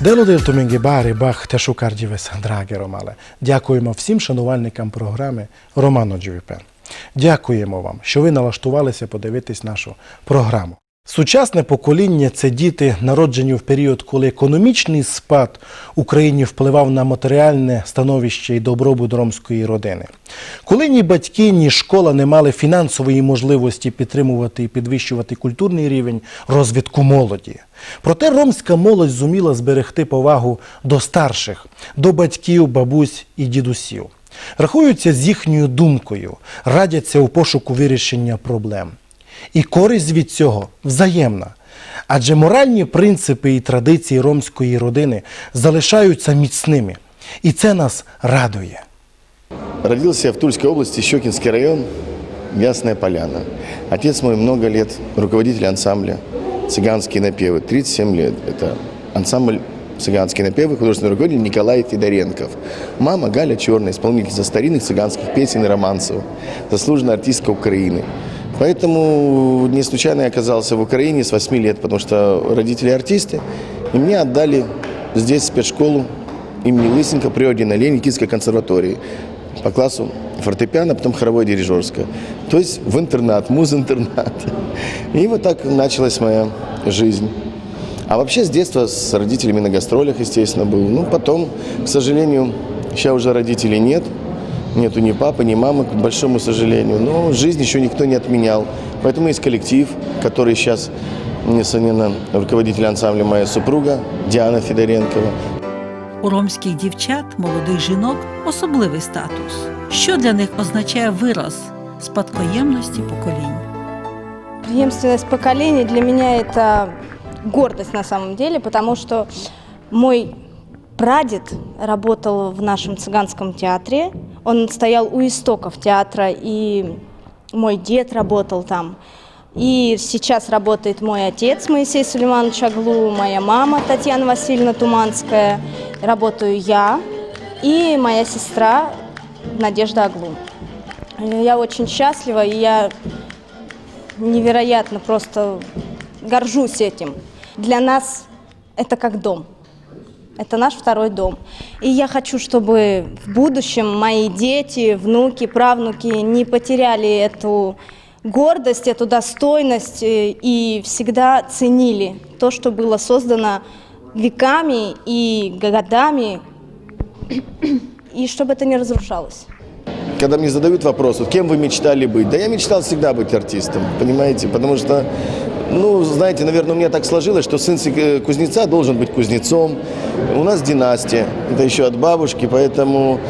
Дело del Тумінгібарі Бах Тешукардівес Драге Ромале. Дякуємо всім шанувальникам програми Романо Джвіпен. Дякуємо вам, що ви налаштувалися подивитись нашу програму. Сучасне покоління це діти, народжені в період, коли економічний спад Україні впливав на матеріальне становище і добробут ромської родини. Коли ні батьки, ні школа не мали фінансової можливості підтримувати і підвищувати культурний рівень розвитку молоді. Проте ромська молодь зуміла зберегти повагу до старших, до батьків, бабусь і дідусів. Рахуються з їхньою думкою, радяться у пошуку вирішення проблем. І користь від цього взаємна. Адже моральні принципи і традиції ромської родини залишаються міцними. І це нас радує. Родился я в Тульской области, Щекинский район, Ясная Поляна. Отец мой много лет руководитель ансамбля «Цыганские напевы». 37 лет. Это ансамбль «Цыганские напевы», художественный руководитель Николай Федоренков. Мама Галя Черная, исполнительница старинных цыганских песен и романсов, заслуженная артистка Украины. Поэтому не случайно я оказался в Украине с 8 лет, потому что родители артисты. И мне отдали здесь спецшколу имени Лысенко при ордене Ленина Киевской консерватории по классу фортепиано, потом хоровое дирижерское. То есть в интернат, муз-интернат. И вот так началась моя жизнь. А вообще с детства с родителями на гастролях, естественно, был. Ну, потом, к сожалению, сейчас уже родителей нет. Нету ни папы, ни мамы, к большому сожалению. Но жизнь еще никто не отменял. Поэтому есть коллектив, который сейчас, несомненно, руководитель ансамбля моя супруга Диана Федоренкова. У ромських дівчат, молодих жінок особливий статус, що для них означає вираз спадкоємності поколінь. Преемственность поколений для меня это гордость на самом деле, потому что мой прадед работал в нашем цыганском театре. он стоял у истоков театра, и мой дед работал там. И сейчас работает мой отец Моисей Сулейманович Аглу, моя мама Татьяна Васильевна Туманская, работаю я и моя сестра Надежда Аглу. Я очень счастлива, и я невероятно просто горжусь этим. Для нас это как дом. Это наш второй дом. И я хочу, чтобы в будущем мои дети, внуки, правнуки не потеряли эту гордость, эту достойность э, и всегда ценили то, что было создано веками и годами, и чтобы это не разрушалось. Когда мне задают вопрос, вот кем вы мечтали быть? Да я мечтал всегда быть артистом, понимаете? Потому что, ну, знаете, наверное, у меня так сложилось, что сын э, кузнеца должен быть кузнецом. У нас династия, это еще от бабушки, поэтому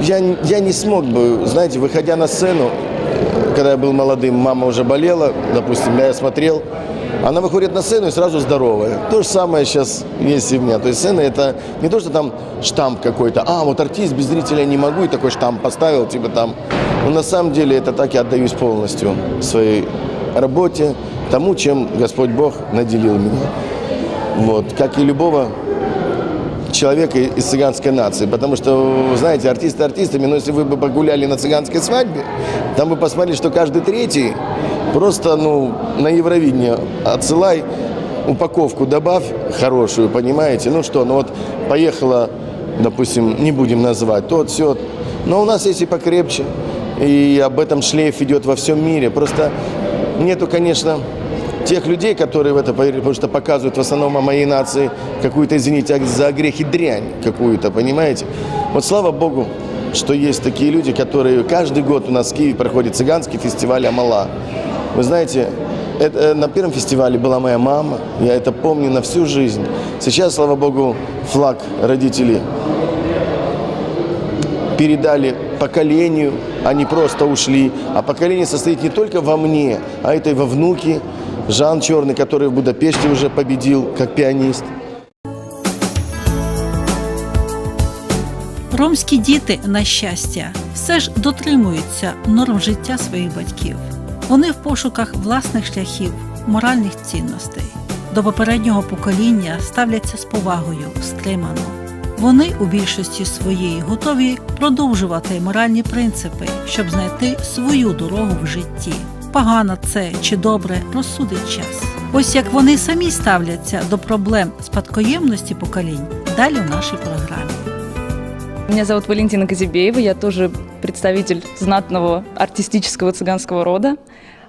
я, я не смог бы, знаете, выходя на сцену, когда я был молодым, мама уже болела, допустим, я смотрел, она выходит на сцену и сразу здоровая. То же самое сейчас есть и у меня. То есть сцена это не то, что там штамп какой-то, а вот артист без зрителя не могу, и такой штамп поставил, типа там. Но на самом деле это так я отдаюсь полностью своей работе, тому, чем Господь Бог наделил меня. Вот, как и любого человека из цыганской нации. Потому что, знаете, артисты артистами, но если вы бы погуляли на цыганской свадьбе, там бы посмотрели, что каждый третий просто, ну, на Евровидение отсылай, упаковку добавь хорошую, понимаете? Ну что, ну вот поехала, допустим, не будем называть, тот, все. Но у нас есть и покрепче, и об этом шлейф идет во всем мире. Просто нету, конечно, тех людей, которые в это поверили, потому что показывают в основном о моей нации какую-то, извините, за грехи дрянь какую-то, понимаете? Вот слава Богу, что есть такие люди, которые каждый год у нас в Киеве проходит цыганский фестиваль Амала. Вы знаете, это, э, на первом фестивале была моя мама, я это помню на всю жизнь. Сейчас, слава Богу, флаг родителей передали поколению, они просто ушли. А поколение состоит не только во мне, а это и во внуке. Жан Черный, который в Будапеште уже победил как пианист. Ромські діти, на щастя, все ж дотримуються норм життя своїх батьків. Вони в пошуках власних шляхів, моральних цінностей. До попереднього покоління ставляться з повагою, стримано. Вони у більшості своїй готові продовжувати моральні принципи, щоб знайти свою дорогу в житті. Погано це чи добре розсудить час. Ось як вони самі ставляться до проблем спадкоємності поколінь, далі в нашій програмі. Меня зовут Валентина Казибеева, я тоже представитель знатного артистического цыганского рода.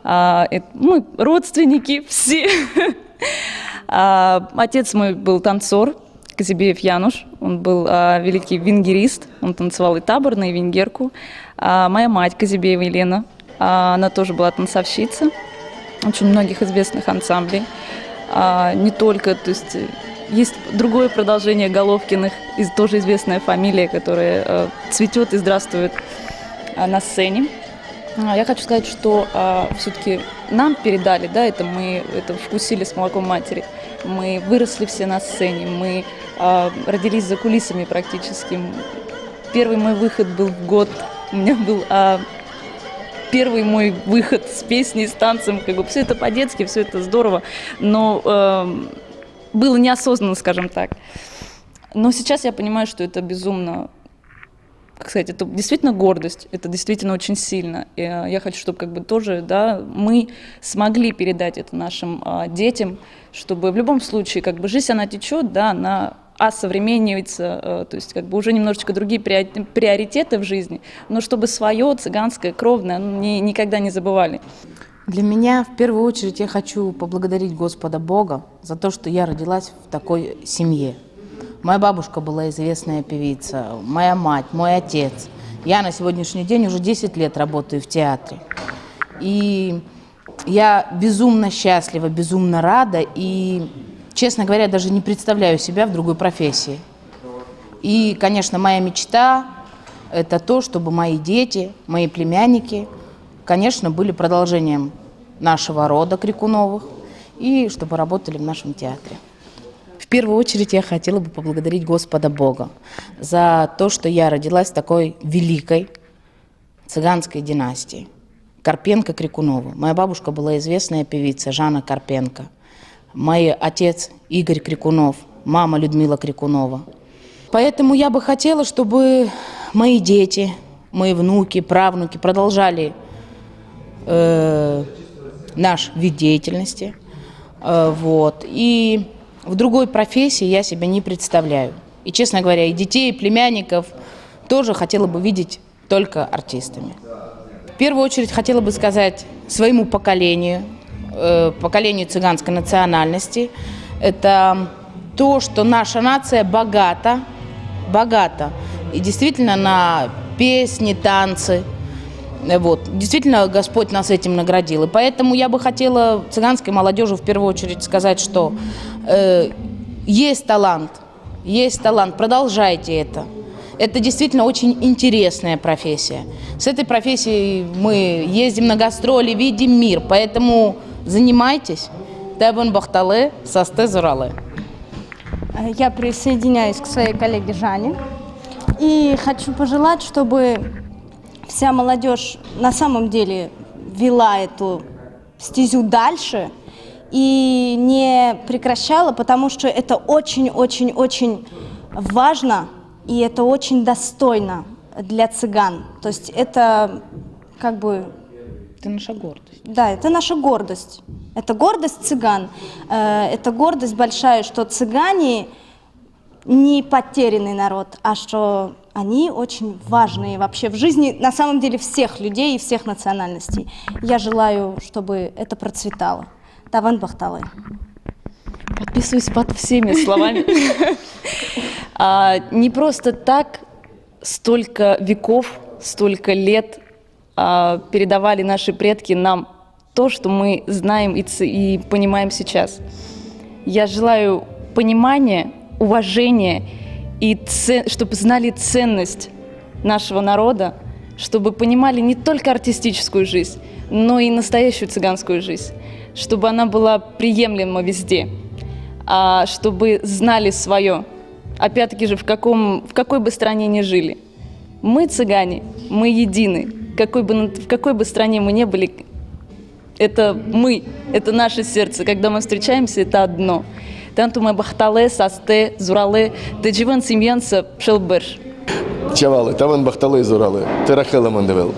А, это- Мы родственники все. А, Отец мой был танцор, Казибеев Януш. Он был а, великий венгерист, он танцевал и таборно, и венгерку. А Моя мать Казибеева Елена, а, она тоже была танцовщица очень многих известных ансамблей. А, не только, то есть есть другое продолжение Головкиных, тоже известная фамилия, которая э, цветет и здравствует а, на сцене. А, Я хочу сказать, что все-таки нам передали, да, это мы это вкусили с молоком матери. Мы выросли все на сцене, мы а, родились за кулисами практически. Первый мой выход был в год, у меня был а, первый мой выход с песней, с танцем, как бы все это по-детски, все это здорово, но эм, было неосознанно, скажем так. Но сейчас я понимаю, что это безумно, как сказать, это действительно гордость, это действительно очень сильно. И, э, я хочу, чтобы как бы тоже, да, мы смогли передать это нашим а, детям, чтобы в любом случае, как бы жизнь она течет, да, она э, то есть как бы уже немножечко другие приори- приоритеты в жизни, но чтобы свое цыганское, кровное, ну, ни- никогда не забывали. Для меня в первую очередь я хочу поблагодарить Господа Бога за то, что я родилась в такой семье. Моя бабушка была известная певица, моя мать, мой отец. Я на сегодняшний день уже 10 лет работаю в театре. И я безумно счастлива, безумно рада и, честно говоря, даже не представляю себя в другой профессии. И, конечно, моя мечта – это то, чтобы мои дети, мои племянники, конечно, были продолжением нашего рода Крикуновых и чтобы работали в нашем театре. Первую очередь я хотела бы поблагодарить Господа Бога за то, что я родилась в такой великой цыганской династии. Карпенко-Крикунова. Моя бабушка была известная певица Жанна Карпенко. Мой отец Игорь Крикунов, мама Людмила Крикунова. Поэтому я бы хотела, чтобы мои дети, мои внуки, правнуки продолжали э, наш вид деятельности. Э, вот. И в другой профессии я себя не представляю. И, честно говоря, и детей, и племянников тоже хотела бы видеть только артистами. В первую очередь хотела бы сказать своему поколению, э, поколению цыганской национальности, это то, что наша нация богата, богата. И действительно на песни, танцы, Вот. Действительно, Господь нас этим наградил. И поэтому я бы хотела цыганской молодежи в первую очередь сказать, что э, есть талант, есть талант, продолжайте это. Это действительно очень интересная профессия. С этой профессией мы ездим на гастроли, видим мир, поэтому занимайтесь. Тебен Бахтале, Састе Зурале. Э, Я присоединяюсь к своей коллеге Жане и хочу пожелать, чтобы вся молодежь на самом деле вела эту стезю дальше и не прекращала, потому что это очень-очень-очень важно и это очень достойно для цыган. То есть это как бы Это наша гордость. да, это наша гордость. Это гордость цыган. Э, Это гордость большая, что цыгане не потерянный народ, а что они очень важные вообще в жизни, на самом деле, всех людей и всех национальностей. Я желаю, чтобы это процветало. Таван Бахталы. Подписываюсь под всеми словами. А, Не просто так столько веков, столько лет а, передавали наши предки нам то, что мы знаем и понимаем сейчас. Я желаю понимания, уважения и це- чтобы знали ценность нашего народа, чтобы понимали не только артистическую жизнь, но и настоящую цыганскую жизнь, чтобы она была приемлема везде, а чтобы знали свое. Опять-таки же, в, каком, в какой бы стране ни жили. Мы цыгане, мы едины. Какой бы, в какой бы стране мы ни были, это мы, это наше сердце. Когда мы встречаемся, это одно. Tanto мы бахтале, састе, зурале, тедживан семьянца, пшелберш. Чавалы, Таван Бахталы из Уралы, Терахела Мандевел.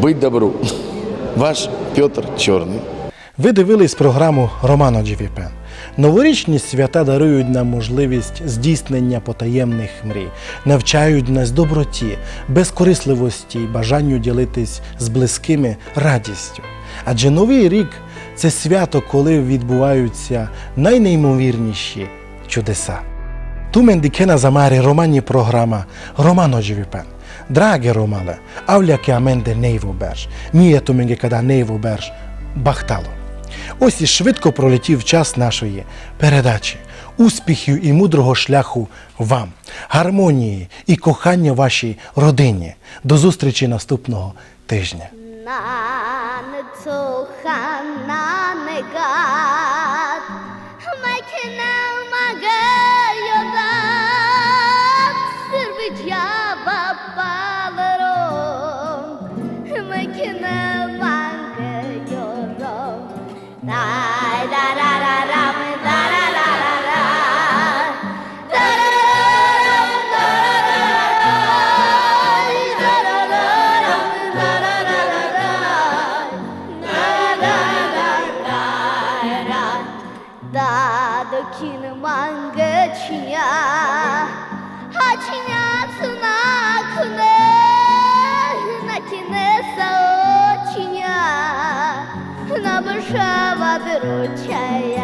Быть добру. Ваш Петр Черный. Ви дивились програму Романо Джівіпен. Новорічні свята дарують нам можливість здійснення потаємних мрій, навчають нас доброті, безкорисливості і бажанню ділитись з близькими радістю. Адже Новий рік це свято, коли відбуваються найнеймовірніші чудеса. Tu mendikena zamare romani programa Romano Givipen. Drage Romale, avlja ke aменде нейво берж. Міє tu менге kada берж бахтало. Ось і швидко пролетів час нашої передачі. Успіхів і мудрого шляху вам, гармонії і кохання вашій родині. До зустрічі наступного тижня. Nan tsohan nan gat, my canal. change.